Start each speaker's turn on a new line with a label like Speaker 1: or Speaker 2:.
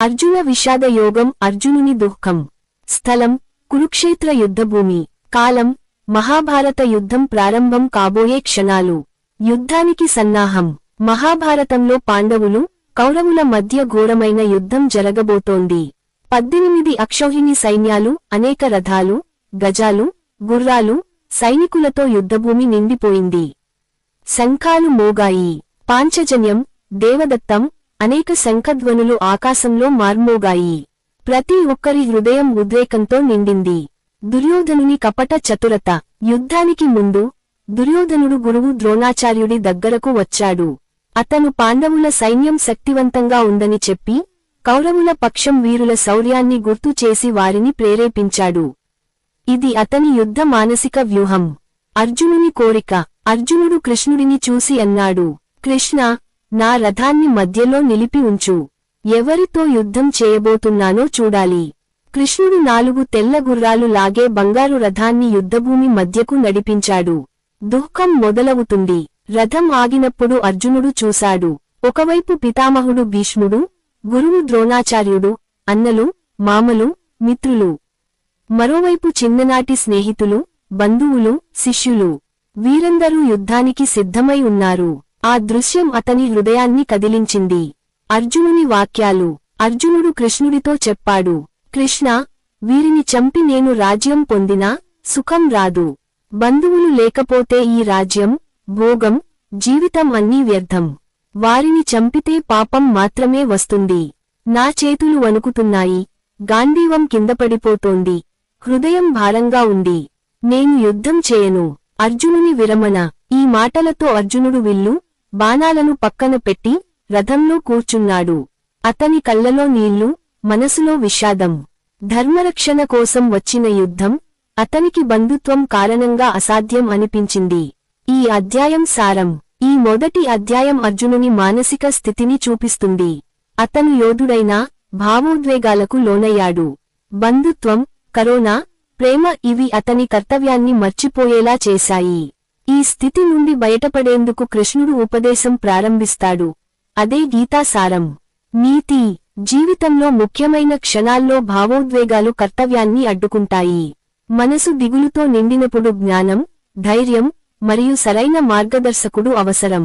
Speaker 1: అర్జున విషాద యోగం అర్జునుని దుఃఖం. స్థలం కురుక్షేత్ర యుద్ధభూమి. కాలం మహాభారత యుద్ధం ప్రారంభం కాబోయే క్షణాలు. యుద్ధానికి సన్నాహం. మహాభారతంలో పాండవులు కౌరవుల మధ్య ఘోరమైన యుద్ధం జరగబోతోంది. పద్దెనిమిది అక్షౌహిణి సైన్యాలు అనేక రథాలు గజాలు గుర్రాలు సైనికులతో యుద్ధభూమి నిండిపోయింది. శంఖాలు మోగాయి. పాంచజన్యం దేవదత్తం అనేక శంఖధ్వనులు ఆకాశంలో మార్మోగాయి. ప్రతి ఒక్కరి హృదయం ఉద్రేకంతో నిండింది. దుర్యోధనుని కపట చతురత. యుద్ధానికి ముందు దుర్యోధనుడు గురువు ద్రోణాచార్యుడి దగ్గరకు వచ్చాడు. అతను పాండవుల సైన్యం శక్తివంతంగా ఉందని చెప్పి కౌరవుల పక్షం వీరుల శౌర్యాన్ని గుర్తు చేసి వారిని ప్రేరేపించాడు. ఇది అతని యుద్ధ మానసిక వ్యూహం. అర్జునుని కోరిక. అర్జునుడు కృష్ణుడిని చూసి అన్నాడు కృష్ణ నా రథాన్ని మధ్యలో నిలిపి ఉంచు. ఎవరితో యుద్ధం చేయబోతున్నానో చూడాలి. కృష్ణుడు నాలుగు తెల్ల గుర్రాలు లాగే బంగారు రథాన్ని యుద్ధభూమి మధ్యకు నడిపించాడు. దుఃఖం మొదలవుతుంది. రథం ఆగినప్పుడు అర్జునుడు చూశాడు. ఒకవైపు పితామహుడు భీష్ముడు గురువు ద్రోణాచార్యుడు అన్నలు మామలు మిత్రులు. మరోవైపు చిన్ననాటి స్నేహితులు బంధువులు శిష్యులు. వీరందరూ యుద్ధానికి సిద్ధమై ఉన్నారు. ఆ దృశ్యం అతని హృదయాన్ని కదిలించింది. అర్జునుని వాక్యాలు. అర్జునుడు కృష్ణుడితో చెప్పాడు కృష్ణ వీరిని చంపి నేను రాజ్యం పొందినా? సుఖం రాదు. బంధువులు లేకపోతే ఈ రాజ్యం భోగం జీవితం అన్నీ వ్యర్థం. వారిని చంపితే పాపం మాత్రమే వస్తుంది. నా చేతులు వణుకుతున్నాయి. గాంధీవం కిందపడిపోతోంది హృదయం భారంగా ఉంది. నేను యుద్ధం చేయను. అర్జునుని విరమణ. ఈ మాటలతో అర్జునుడు విల్లు బాణాలను పక్కన పెట్టి రథంలో కూర్చున్నాడు. అతని కళ్ళలో నీళ్ళు మనసులో విషాదం. ధర్మరక్షణ కోసం వచ్చిన యుద్ధం అతనికి బంధుత్వం కారణంగా అసాధ్యం అనిపించింది. ఈ అధ్యాయం సారం. ఈ మొదటి అధ్యాయం అర్జునుని మానసిక స్థితిని చూపిస్తుంది. అతను యోధుడైనా భావోద్వేగాలకు లోనయ్యాడు. బంధుత్వం కరోనా ప్రేమ ఇవి అతని కర్తవ్యాన్ని మర్చిపోయేలా చేశాయి. ఈ స్థితి నుండి బయటపడేందుకు కృష్ణుడు ఉపదేశం ప్రారంభిస్తాడు. అదే గీతాసారం. నీతి జీవితంలో ముఖ్యమైన క్షణాల్లో భావోద్వేగాలు కర్తవ్యాన్ని అడ్డుకుంటాయి. మనసు దిగులుతో నిండినప్పుడు జ్ఞానం ధైర్యం మరియు సరైన మార్గదర్శకుడు అవసరం.